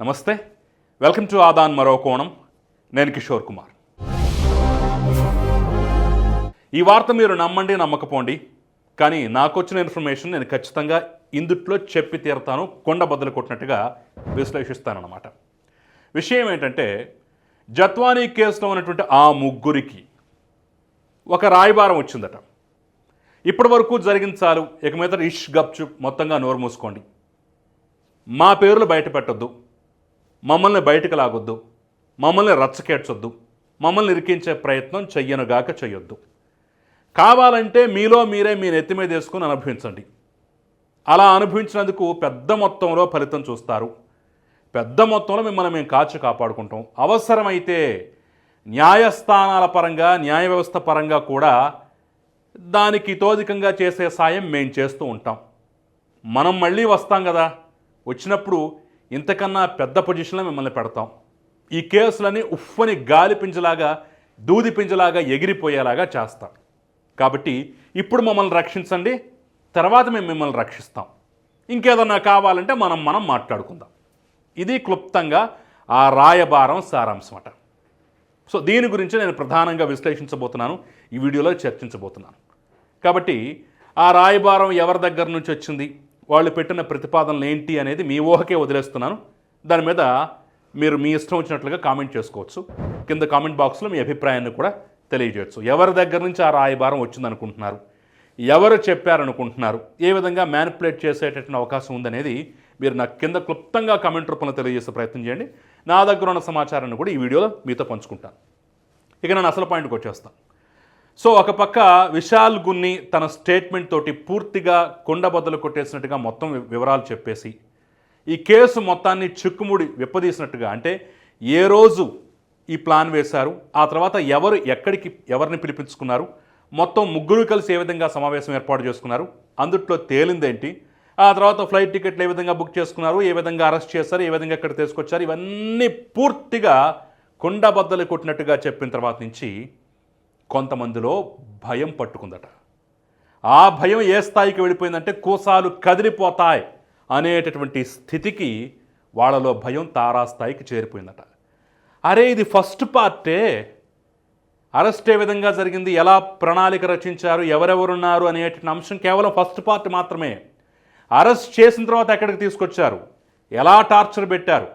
నమస్తే. Welcome to Aadan మరో కోణం. నేను కిషోర్ కుమార్. ఈ వార్త మీరు నమ్మండి నమ్మకపోండి కానీ నాకు వచ్చిన ఇన్ఫర్మేషన్ నేను ఖచ్చితంగా ఇందుట్లో చెప్పి తీరతాను కొండ బద్దలు కొట్టినట్టుగా విశ్లేషిస్తానన్నమాట. విషయం ఏంటంటే జత్వానీ కేసులో ఉన్నటువంటి ఆ ముగ్గురికి ఒక రాయబారం వచ్చిందట. ఇప్పటి వరకు జరిగింది చాలు. ఇక మీద ఇష్ గప్చుప్ మొత్తంగా నోరు మూసుకోండి. మా పేర్లు బయట పెట్టొద్దు. మమ్మల్ని బయటకు లాగొద్దు. మమ్మల్ని రచ్చకేడ్చొద్దు. మమ్మల్ని ఇరికించే ప్రయత్నం చెయ్యనుగాక చేయొద్దు కావాలంటే మీలో మీరే మీ నెత్తి మీద వేసుకుని అనుభవించండి. అలా అనుభవించినందుకు పెద్ద మొత్తంలో ఫలితం చూస్తారు. పెద్ద మొత్తంలో మిమ్మల్ని మేము కాచి కాపాడుకుంటాం. అవసరమైతే న్యాయస్థానాల పరంగా న్యాయ వ్యవస్థ పరంగా కూడా దానికి తోదికంగా చేసే సాయం మేము చేస్తూ ఉంటాం. మనం మళ్ళీ వస్తాం కదా. వచ్చినప్పుడు ఇంతకన్నా పెద్ద పొజిషన్లో మిమ్మల్ని పెడతాం. ఈ కేసులని ఉఫ్ఫని గాలి పింజలాగా దూది పింజలాగా ఎగిరిపోయేలాగా చేస్తాం. కాబట్టి ఇప్పుడు మమ్మల్ని రక్షించండి తర్వాత మేము మిమ్మల్ని రక్షిస్తాం. ఇంకేదన్నా కావాలంటే మనం మనం మాట్లాడుకుందాం. ఇది క్లుప్తంగా ఆ రాయబారం సారాంశం అట. సో దీని గురించి నేను ప్రధానంగా విశ్లేషించబోతున్నాను ఈ వీడియోలో చర్చించబోతున్నాను. కాబట్టి ఆ రాయబారం ఎవరి దగ్గర నుంచి వచ్చింది? వాళ్ళు పెట్టిన ప్రతిపాదనలు ఏంటి అనేది మీ ఊహకే వదిలేస్తున్నాను. దాని మీద మీరు మీ ఇష్టం వచ్చినట్లుగా కామెంట్ చేసుకోవచ్చు. కింద కామెంట్ బాక్స్లో మీ అభిప్రాయాన్ని కూడా తెలియజేయచ్చు. ఎవరి దగ్గర నుంచి ఆ రాయబారం వచ్చిందనుకుంటున్నారు? ఎవరు చెప్పారనుకుంటున్నారు? ఏ విధంగా మ్యానిపులేట్ చేసేటటువంటి అవకాశం ఉందనేది మీరు నాకు కింద క్లుప్తంగా కామెంట్ రూపంలో తెలియజేసే ప్రయత్నం చేయండి. నా దగ్గర ఉన్న సమాచారాన్ని కూడా ఈ వీడియోలో మీతో పంచుకుంటాను ఇక నేను అసలు పాయింట్కి వచ్చేస్తాను సో ఒక పక్క విశాల్ గున్ని తన స్టేట్మెంట్ తోటి పూర్తిగా కొండబద్దలు కొట్టేసినట్టుగా మొత్తం వివరాలు చెప్పేసి ఈ కేసు మొత్తాన్ని చిక్కుముడి విప్పదీసినట్టుగా అంటే ఏ రోజు ఈ ప్లాన్ వేశారు ఆ తర్వాత ఎవరు ఎక్కడికి ఎవరిని పిలిపించుకున్నారు మొత్తం ముగ్గురు కలిసి ఏ విధంగా సమావేశం ఏర్పాటు చేసుకున్నారు అందుట్లో తేలిందేంటి ఆ తర్వాత ఫ్లైట్ టికెట్లు ఏ విధంగా బుక్ చేసుకున్నారు ఏ విధంగా అరెస్ట్ చేశారు ఏ విధంగా ఇక్కడ తీసుకొచ్చారు ఇవన్నీ పూర్తిగా కొండబద్దలు కొట్టినట్టుగా చెప్పిన తర్వాత నుంచి కొంతమందిలో భయం పట్టుకుందట. ఆ భయం ఏ స్థాయికి వెళ్ళిపోయిందంటే కూసాలు కదిలిపోతాయి అనేటటువంటి స్థితికి వాళ్ళలో భయం తారాస్థాయికి చేరిపోయిందట. అరే ఇది ఫస్ట్ పార్టే. అరెస్ట్ ఏ విధంగా జరిగింది? ఎలా ప్రణాళిక రచించారు? ఎవరెవరున్నారు అనేటువంటి అంశం కేవలం ఫస్ట్ పార్ట్ మాత్రమే. అరెస్ట్ చేసిన తర్వాత ఎక్కడికి తీసుకొచ్చారు? ఎలా టార్చర్ పెట్టారు?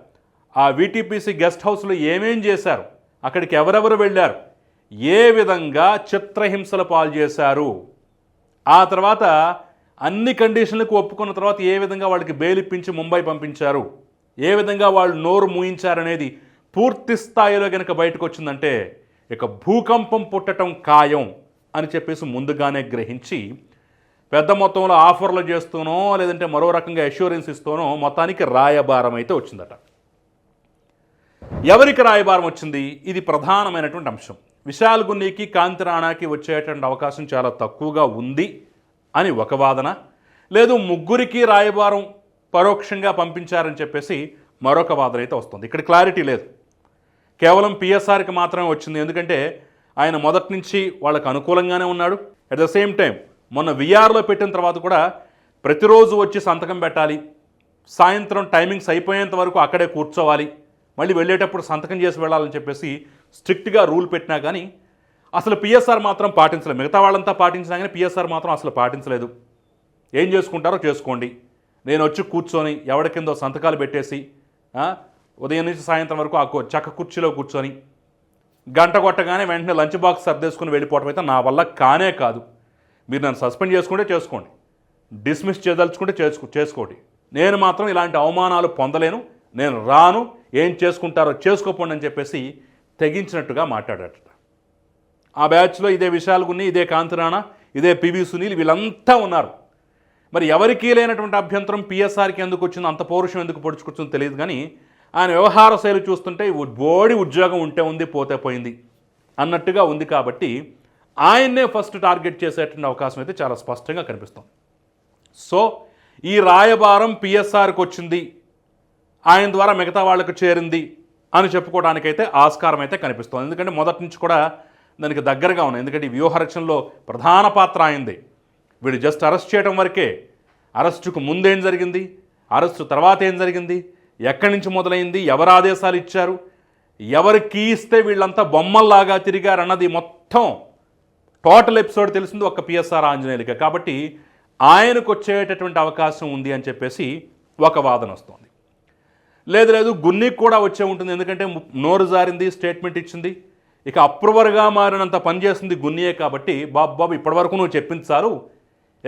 ఆ వీటీపీసీ గెస్ట్ హౌస్లో ఏమేం చేశారు? అక్కడికి ఎవరెవరు వెళ్ళారు? ఏ విధంగా చిత్రహింసల పాలు చేశారు? ఆ తర్వాత అన్ని కండిషన్లకు ఒప్పుకున్న తర్వాత ఏ విధంగా వాళ్ళకి బెయిలిప్పించి ముంబై పంపించారు? ఏ విధంగా వాళ్ళు నోరు మూయించారనేది పూర్తి స్థాయిలో కనుక బయటకు వచ్చిందంటే ఇక భూకంపం పుట్టడం ఖాయం అని చెప్పేసి ముందుగానే గ్రహించి పెద్ద మొత్తంలో ఆఫర్లు చేస్తూనో లేదంటే మరో రకంగా అష్యూరెన్స్ ఇస్తూనో మొత్తానికి రాయబారం అయితే వచ్చిందట. ఎవరికి రాయబారం వచ్చింది? ఇది ప్రధానమైనటువంటి అంశం. విశాల్ గున్నీకి కాంతి రాణాకి వచ్చేటువంటి అవకాశం చాలా తక్కువగా ఉంది అని ఒక వాదన. లేదు ముగ్గురికి రాయబారం పరోక్షంగా పంపించారని చెప్పేసి మరొక వాదన అయితే వస్తుంది. ఇక్కడ క్లారిటీ లేదు. కేవలం పిఎస్ఆర్కి మాత్రమే వచ్చింది. ఎందుకంటే ఆయన మొదటి నుంచి వాళ్ళకు అనుకూలంగానే ఉన్నాడు. అట్ ద సేమ్ టైం మొన్న విఆర్లో పెట్టిన తర్వాత కూడా ప్రతిరోజు వచ్చి సంతకం పెట్టాలి. సాయంత్రం టైమింగ్స్ అయిపోయేంత వరకు అక్కడే కూర్చోవాలి. మళ్ళీ వెళ్ళేటప్పుడు సంతకం చేసి వెళ్ళాలని చెప్పేసి స్ట్రిక్ట్గా రూల్ పెట్టినా కానీ అసలు పిఎస్ఆర్ మాత్రం పాటించలేదు మిగతా వాళ్ళంతా పాటించినా కానీ పిఎస్ఆర్ మాత్రం అసలు పాటించలేదు. ఏం చేసుకుంటారో చేసుకోండి. నేను వచ్చి కూర్చొని ఎవరి కిందో సంతకాలు పెట్టేసి ఉదయం నుంచి సాయంత్రం వరకు ఆ చక్క కుర్చీలో కూర్చొని గంట కొట్టగానే వెంటనే లంచ్ బాక్స్ సర్దేసుకుని వెళ్ళిపోవటం అయితే నా వల్ల కానే కాదు. మీరు నన్ను సస్పెండ్ చేసుకుంటే చేసుకోండి. డిస్మిస్ చేయదలుచుకుంటే చేసుకు చేసుకోండి. నేను మాత్రం ఇలాంటి అవమానాలు పొందలేను. నేను రాను. ఏం చేసుకుంటారో చేసుకోపోండి అని చెప్పేసి తెగించినట్టుగా మాట్లాడాట ఆ బ్యాచ్లో ఇదే విశాల్ గున్ని ఇదే కాంతిరాణా ఇదే పివి సునీల్ వీళ్ళంతా ఉన్నారు. మరి ఎవరికీ లేనటువంటి అభ్యంతరం పిఎస్ఆర్కి ఎందుకు వచ్చింది అంత పౌరుషం ఎందుకు పొడుచుకొచ్చిందో తెలియదు కానీ ఆయన వ్యవహార శైలి చూస్తుంటే బోడి ఉద్యోగం ఉంటే ఉంది పోతే పోయింది అన్నట్టుగా ఉంది కాబట్టి ఆయన్నే ఫస్ట్ టార్గెట్ చేసేటువంటి అవకాశం అయితే చాలా స్పష్టంగా కనిపిస్తుంది సో ఈ రాయబారం పిఎస్ఆర్కి వచ్చింది ఆయన ద్వారా మిగతా వాళ్ళకు చేరింది అని చెప్పుకోవడానికైతే ఆస్కారం అయితే కనిపిస్తుంది. ఎందుకంటే మొదటి నుంచి కూడా దానికి దగ్గరగా ఉన్నాయి. ఎందుకంటే ఈ వ్యూహరక్షణలో ప్రధాన పాత్ర అయింది వీడు జస్ట్ అరెస్ట్ చేయడం వరకే అరెస్టుకు ముందేం జరిగింది? అరెస్టు తర్వాత ఏం జరిగింది? ఎక్కడి నుంచి మొదలైంది? ఎవరు ఆదేశాలు ఇచ్చారు? ఎవరికి ఇస్తే వీళ్ళంతా బొమ్మల్లాగా తిరిగారన్నది మొత్తం టోటల్ ఎపిసోడ్ తెలిసింది ఒక పిఎస్ఆర్ ఆంజనేయులకి. కాబట్టి ఆయనకు వచ్చేటటువంటి అవకాశం ఉంది అని చెప్పేసి ఒక వాదన వస్తుంది. లేదు లేదు గున్నీకి కూడా వచ్చే ఉంటుంది. ఎందుకంటే నోరు జారింది స్టేట్మెంట్ ఇచ్చింది. ఇక అప్రూవర్గా మారినంత పనిచేస్తుంది గున్నీయే కాబట్టి బాబు బాబు ఇప్పటివరకు నువ్వు చెప్పింది సారు.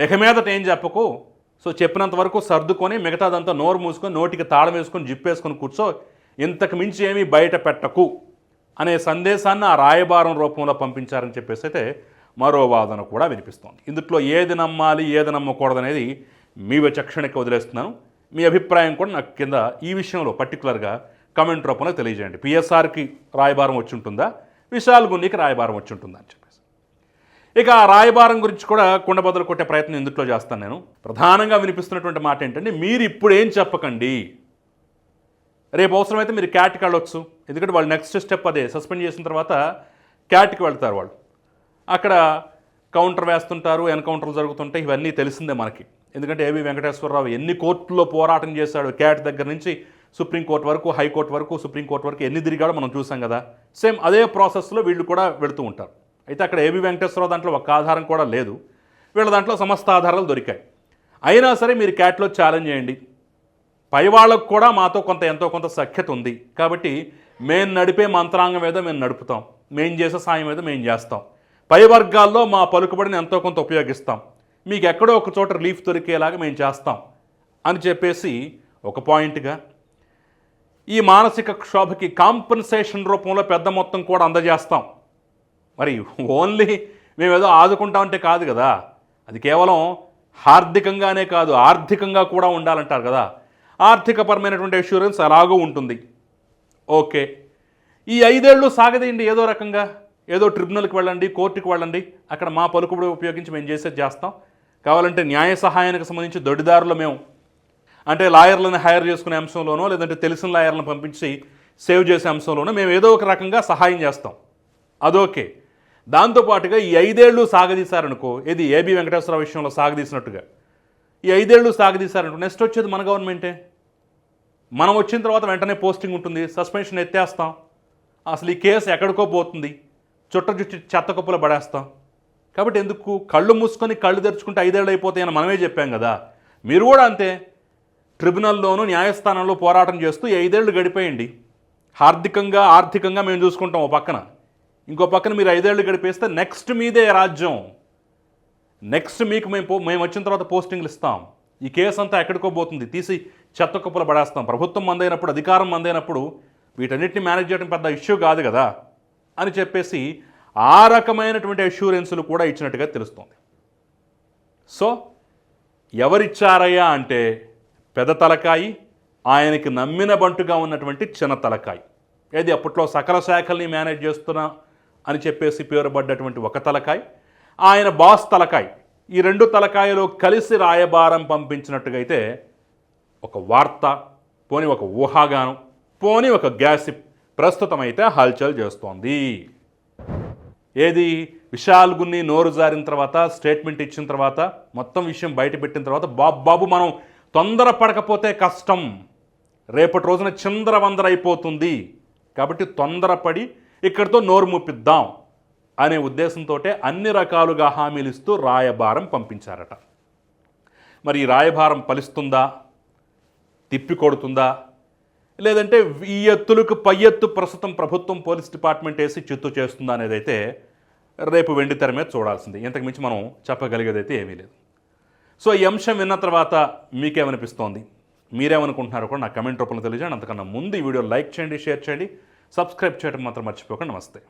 ఇక మీదట ఏం చెప్పకు. సో చెప్పినంత వరకు సర్దుకొని మిగతాదంతా నోరు మూసుకొని నోటికి తాళం వేసుకొని జిప్పేసుకొని కూర్చో. ఇంతకు మించి ఏమీ బయట పెట్టకు అనే సందేశాన్ని ఆ రాయబారం రూపంలో పంపించారని చెప్పేసి అయితే మరో వాదన కూడా వినిపిస్తోంది. ఇందులో ఏది నమ్మాలి ఏది నమ్మకూడదనేది మీ విచక్షణకి వదిలేస్తున్నాను. మీ అభిప్రాయం కూడా నాకు కింద ఈ విషయంలో పర్టికులర్గా కమెంట్ రూపంలో తెలియజేయండి. పిఎస్ఆర్కి రాయబారం వచ్చి ఉంటుందా విశాల్ గున్నికి రాయబారం వచ్చి ఉంటుందా అని చెప్పేసి. ఇక ఆ రాయబారం గురించి కూడా కుండబద్దలు కొట్టే ప్రయత్నం ఇందులో చేస్తాను నేను? ప్రధానంగా వినిపిస్తున్నటువంటి మాట ఏంటంటే మీరు ఇప్పుడు ఏం చెప్పకండి? రేపు అవసరమైతే మీరు క్యాట్కి వెళ్ళొచ్చు. ఎందుకంటే వాళ్ళు నెక్స్ట్ స్టెప్ అదే. సస్పెండ్ చేసిన తర్వాత క్యాట్కి వెళ్తారు వాళ్ళు. అక్కడ కౌంటర్ వేస్తుంటారు ఎన్కౌంటర్లు జరుగుతుంటాయి ఇవన్నీ తెలిసిందే మనకి. ఎందుకంటే ఏవి వెంకటేశ్వరరావు ఎన్ని కోర్టుల్లో పోరాటం చేశాడు క్యాట్ దగ్గర నుంచి సుప్రీంకోర్టు వరకు హైకోర్టు వరకు సుప్రీంకోర్టు వరకు ఎన్ని తిరిగాడో మనం చూసాం కదా. సేమ్ అదే ప్రాసెస్లో వీళ్ళు కూడా వెళుతూ ఉంటారు. అయితే అక్కడ ఏవి వెంకటేశ్వరరావు దాంట్లో ఒక ఆధారం కూడా లేదు. వీళ్ళ దాంట్లో సమస్త ఆధారాలు దొరికాయి. అయినా సరే మీరు క్యాట్లో ఛాలెంజ్ చేయండి. పై వాళ్ళకు కూడా మాతో కొంత ఎంతో కొంత సఖ్యత ఉంది. కాబట్టి మేము నడిపే మంత్రాంగం ఏదో మేము నడుపుతాం. మేము చేసే సాయం ఏదో మేము చేస్తాం. పై వర్గాల్లో మా పలుకుబడిని ఎంతో కొంత ఉపయోగిస్తాం. మీకు ఎక్కడో ఒక చోట రిలీఫ్ దొరికేలాగా మేము చేస్తాం అని చెప్పేసి ఒక పాయింట్గా ఈ మానసిక క్షోభకి కాంపన్సేషన్ రూపంలో పెద్ద మొత్తం కూడా అందజేస్తాం. మరి ఓన్లీ మేము ఏదో ఆదుకుంటామంటే కాదు కదా. అది కేవలం హార్దికంగానే కాదు ఆర్థికంగా కూడా ఉండాలంటారు కదా. ఆర్థికపరమైనటువంటి అష్యూరెన్స్ అలాగూ ఉంటుంది. ఓకే. ఈ ఐదేళ్ళు సాగదీయండి ఏదో రకంగా. ఏదో ట్రిబ్యునల్కి వెళ్ళండి కోర్టుకి వెళ్ళండి. అక్కడ మా పలుకుబడి ఉపయోగించి మేము చేసేది చేస్తాం. కావాలంటే న్యాయ సహాయానికి సంబంధించి దొడిదారులు మేము. అంటే లాయర్లను హైర్ చేసుకునే అంశంలోనో లేదంటే తెలిసిన లాయర్లను పంపించి సేవ్ చేసే అంశంలోనో మేము ఏదో ఒక రకంగా సహాయం చేస్తాం. అదోకే దాంతోపాటుగా ఈ ఐదేళ్ళు సాగదీశారనుకో ఇది ఏబి వెంకటేశ్వర విషయంలో సాగదీసినట్టుగా ఈ ఐదేళ్ళు సాగదీశారనుకో నెక్స్ట్ వచ్చేది మన గవర్నమెంటే. మనం వచ్చిన తర్వాత వెంటనే పోస్టింగ్ ఉంటుంది సస్పెన్షన్ ఎత్తేస్తాం. అసలు ఈ కేసు ఎక్కడికో పోతుంది చుట్ట చుట్టి చెత్త కుప్పలు పడేస్తాం. కాబట్టి ఎందుకు? కళ్ళు మూసుకొని కళ్ళు తెరుచుకుంటే ఐదేళ్ళు అయిపోతాయని మనమే చెప్పాం కదా. మీరు కూడా అంతే. ట్రిబ్యునల్లోనూ న్యాయస్థానంలో పోరాటం చేస్తూ ఐదేళ్ళు గడిపేయండి. ఆర్థికంగా ఆర్థికంగా మేము చూసుకుంటాం ఓ పక్కన. ఇంకో పక్కన మీరు ఐదేళ్ళు గడిపేస్తే నెక్స్ట్ మీదే రాజ్యం. నెక్స్ట్ మీకు మేము పో మేము వచ్చిన తర్వాత పోస్టింగ్లు ఇస్తాం. ఈ కేసు అంతా ఎక్కడికో పోతుంది. తీసి చెత్త కుప్పలు పడేస్తాం. ప్రభుత్వం మందైనప్పుడు అధికారం మందైనప్పుడు వీటన్నిటిని మేనేజ్ చేయడం పెద్ద ఇష్యూ కాదు కదా అని చెప్పేసి ఆ రకమైనటువంటి అష్యూరెన్సులు కూడా ఇచ్చినట్టుగా తెలుస్తోంది. సో ఎవరిచ్చారయ్యా అంటే పెద్ద తలకాయి ఆయనకి నమ్మిన బంటుగా ఉన్నటువంటి చిన్న తలకాయి. ఏది అప్పట్లో సకల శాఖల్ని మేనేజ్ చేస్తున్నా అని చెప్పేసి పేరుపడ్డటువంటి ఒక తలకాయి ఆయన బాస్ తలకాయ్. ఈ రెండు తలకాయలు కలిసి రాయబారం పంపించినట్టుగా అయితే ఒక వార్త పోని ఒక ఊహాగానం పోని ఒక గ్యాసిప్ ప్రస్తుతం అయితే హల్చల్ చేస్తోంది. ఏది విశాల్ గున్ని నోరు జారిన తర్వాత స్టేట్మెంట్ ఇచ్చిన తర్వాత మొత్తం విషయం బయట పెట్టిన తర్వాత బాబు బాబు మనం తొందర పడకపోతే కష్టం. రేపటి రోజున చిందరవందర అయిపోతుంది. కాబట్టి తొందరపడి ఇక్కడితో నోరు ముప్పిద్దాం అనే ఉద్దేశంతో అన్ని రకాలుగా హామీలు ఇస్తూ రాయబారం పంపించారట. మరి ఈ రాయభారం ఫలిస్తుందా? తిప్పి కొడుతుందా? లేదంటే ఈ ఎత్తులకు పై ఎత్తు ప్రస్తుతం ప్రభుత్వం పోలీస్ డిపార్ట్మెంట్ వేసి చిత్తు చేస్తుందా అనేది అయితే రేపు వెండి తెర మీద చూడాల్సింది. ఇంతకు మించి మనం చెప్పగలిగేది అయితే ఏమీ లేదు. సో ఈ అంశం విన్న తర్వాత మీకేమనిపిస్తోంది? మీరేమనుకుంటున్నారో కూడా నా కమెంట్ రూపంలో తెలియజేయండి. అంతకన్నా ముందు ఈ వీడియో లైక్ చేయండి షేర్ చేయండి. సబ్స్క్రైబ్ చేయడం మాత్రం మర్చిపోకండి. నమస్తే.